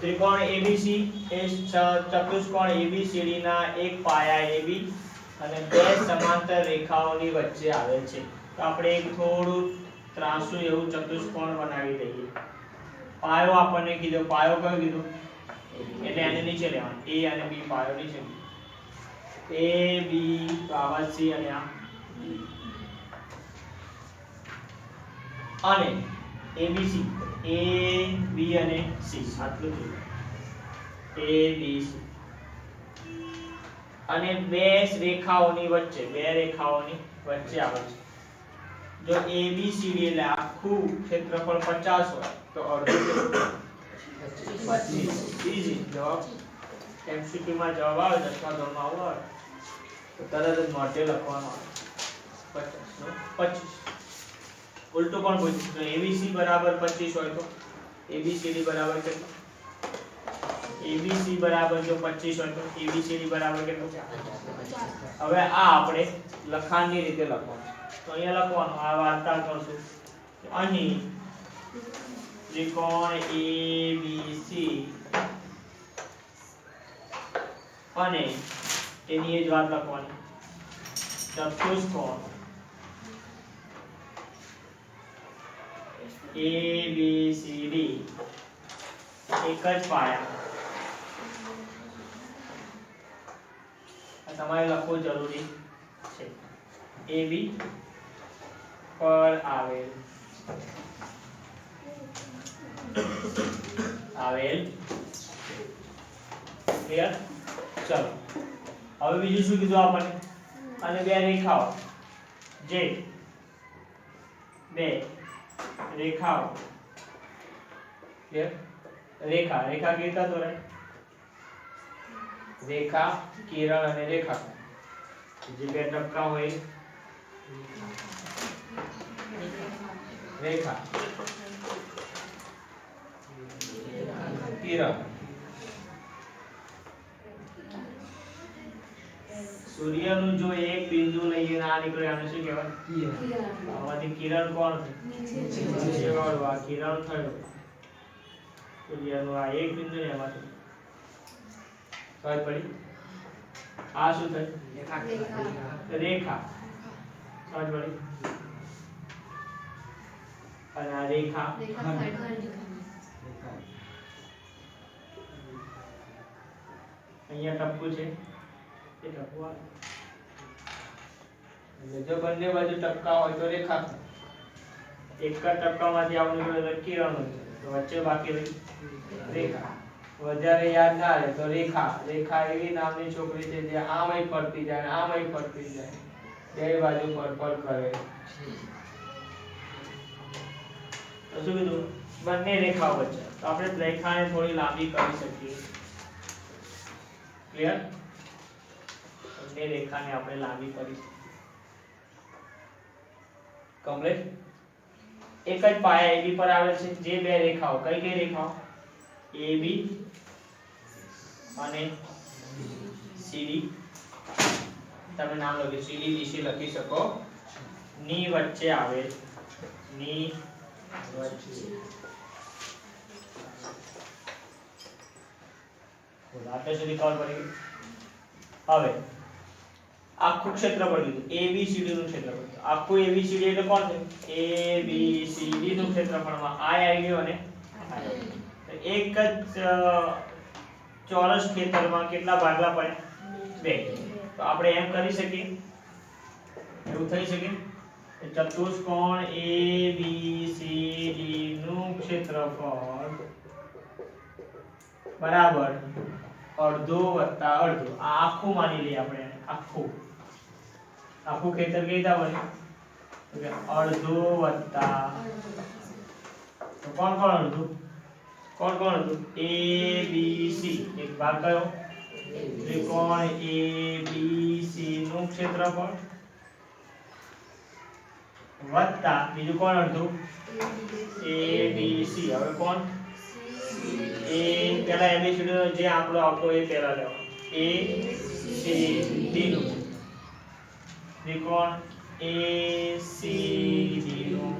ત્રિકોણ ABC એ ચતુષ્કોણ ABCD ના એક પાયા AB અને બે સમાંતર રેખાઓની વચ્ચે આવે છે. તો આપણે એક થોડું ત્રાસુ એવું ચતુષ્કોણ બનાવી દઈએ. પાયો આપણને કીધો. પાયો કયો કીધો? એટલે એને નીચે લેવાનો. A અને B પાયો નીચે. B તો આવા C અને આ. અને ABC A, B અને C. આટલું જ A, B, C. અને બે રેખાઓની વચ્ચે, બે રેખાઓની વચ્ચે આવે છે જો ABCD એટલે આખું ક્ષેત્રફળ 50 હોય, તો અડધું? 25 Easy. જવાબ? MCQ માં જવાબ આવે દસમા ધોરણમાં આવો આવે. તો તરત જ મોટે લખવાનો આવે. 50 નો? 25 ઉલટું પણ પૂછ્યું તો ABC બરાબર 25 હોય તો. એબીસીડી બરાબર કેટલું? ABC બરાબર જો 25 હોય તો. એબીસીડી બરાબર કેટલું? હવે આ આપણે લખાણની રીતે લખવાનું તો અહીંયા લખવાનું. આ વાર્તા કરશું અહીં ત્રિકોણ ABC અને તેની એ જ વાત લખવાની. ચતુષ્કોણ ABCD એક જ પાયા. તમારે લખવું જરૂરી છે. AB પર આવેલ. આવેલ. ક્લિયર ચલો. હવે બીજું શું કીધું આપણને? અને બે રેખાઓ. જે બે. રેખાઓ. ક્લિયર રેખા રેખા રીતે દોરાય? રેખા, કિરણ અને રેખા. જે બે ટપકા હોય, રેખા. કિરણ. સૂર્યનું જો એક બિંદુ લઈએ ના આ નીકળે આને શું કહેવાય? આમાંથી કિરણ કોણ નીચેવાળું આ કિરણ થયું. સૂર્યનું આ એક બિંદુ ને એમાંથી. ખબર પડી? આ શું થયું? રેખા. સમજ પડી? અને આ રેખા. અહીંયા ટપકું છે. એ એટલે જો બંને બાજુ ટપકા હોય તો રેખા એક જ ટપકામાંથી આવું કિરણ વચ્ચે બાકી રહી. રેખા. વધારે યાદ ના રહે તો રેખા. રેખા એવી નામની છોકરી છે જે આમય ફરતી જાય આમય ફરતી જાય. બે બાજુ પર પર કરે. તો શું કીધું? બંને રેખાઓ વચ્ચે. તો આપણે રેખાને થોડી લાંબી કરી શકીએ. ક્લિયર બંને રેખાને આપણે લાંબી કરીશું. કમ્પ્લીટ એક જ પાયા AB પર આવે છે. જે બે રેખાઓ, કઈ કઈ રેખાઓ? AB અને CD તમે નામ લખી CD BC લખી શકો. ની વચ્ચે આવે ની વચ્ચે. બોલો હવે આખું ક્ષેત્રફળ લીધું. ABCD નું ક્ષેત્રફળ આખું ABCD એટલે કોણ છે ABCD નું ક્ષેત્રફળમાં આ આવી ગયો અને એક જ ચોરસ ખેતરમાં કેટલા ભાગલા પડે? બે. તો આપણે એમ કરી શકીએ. એવું થઈ શકે? ચતુષ્કોણ ABCD નું ક્ષેત્રફળ બરાબર અડધો વત્તા અડધો. આખું માની લઈએ આપણે. આખું. આખું ખેતર કઈ રીતે બને અડધો વત્તા. કોણ કોણ અડધું? કોણ કોણ હતું એ બી સી એક ભાગ કયો? ત્રિકોણ એ બી સી નું ક્ષેત્રફળ વત્તા. બીજું કોણ અડધું? એ બી સી હવે કોણ? એ પેલા એબીસીડી જે આંકડો આવતો એ પહેલા લેવાનો. એ સી ડી નું. ત્રિકોણ એ સી D નું.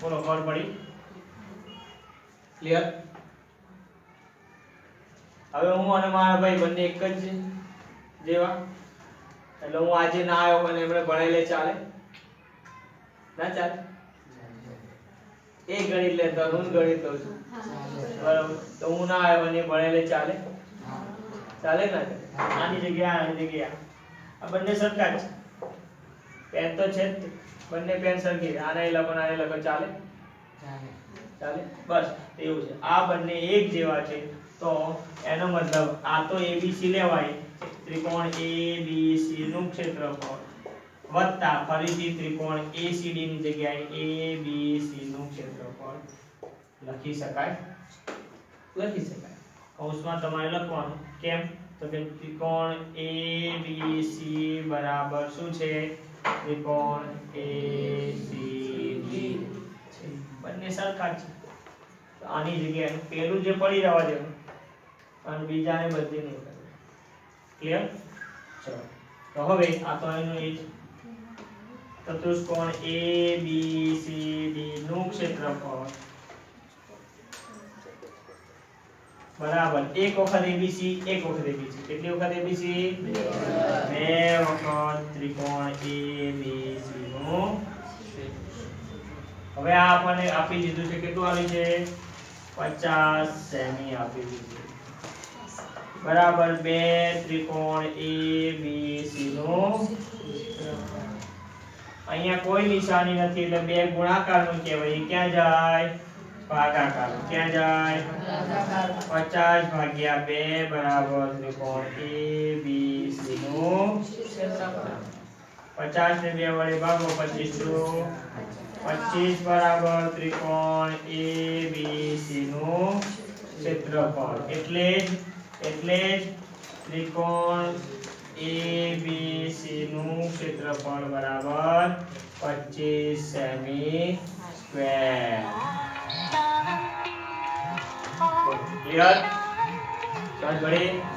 બોલો ખબર પડી? ક્લિયર હવે હું અને મારા ભાઈ બંને એક જ છે જેવા. એટલે હું આજે ના આવ્યો પણ એમણે ભણાઈ લે ચાલે. ના ચાલે? એ ગણિત લે તો હું ગણિત લઉં છું. બરાબર. તો હું ના આવ્યો અને ભણાઈ લે ચાલે. ચાલે ના? આની જગ્યા આની જગ્યાએ. આ. બંને સરખા છે. પેન તો છે બંને પેન સરખી છે. આને લખો આને લખો ચાલે. ચાલે. બસ એવું છે. આ બંને એક જેવા છે. તો એનો મતલબ આ તો એબીસી લેવાય. ત્રિકોણ એબીસી નું ક્ષેત્રફળ વત્તા ફરીથી ત્રિકોણ એસીડી ની જગ્યાએ એબીસી નું ક્ષેત્રફળ લખી શકાય? લખી શકાય. કૌંસમાં તમારે લખવાનું. કેમ? તો કે ત્રિકોણ ABC બરાબર શું છે? ત્રિકોણ ACD છે. બંને સરખા છે. આની જગ્યાએ પેલું જે પડી રહેવા દેવું અને બીજાને બદલી નહીં કરવું ક્લિયર ચલો. તો હવે આ તો એનું એ ચતુષ્કોણ B, C, D નું ક્ષેત્રફળ. બરાબર. એક વખત ABC એક વખત ABC કેટલી વખત ABC બે વખત. ત્રિકોણ ABC નું. હવે આ આપણને આપી દીધું છે. કેટલું આપ્યું છે? 50 સેમી આપી દીધું બરાબર. બે ત્રિકોણ ABC નું. અહીંયા કોઈ નિશાની નથી, એટલે બે ગુણાકારનું કહેવાય. એ ક્યાં જાય? ભાગાકારનું ક્યાં જાય? 50 ભાગ્યા બે બરાબર ત્રિકોણ ABC નું? 50 ને બે વડે ભાગો, પચીસ પચીસ બરાબર ત્રિકોણ, એ, બી, સી નું ક્ષેત્રફળ. એટલે જ એટલે જ ત્રિકોણ, એ, બી, સી નું ક્ષેત્રફળ બરાબર 25 સેમી સ્ક્વેર. ક્લિયર ચાલ ઘડી.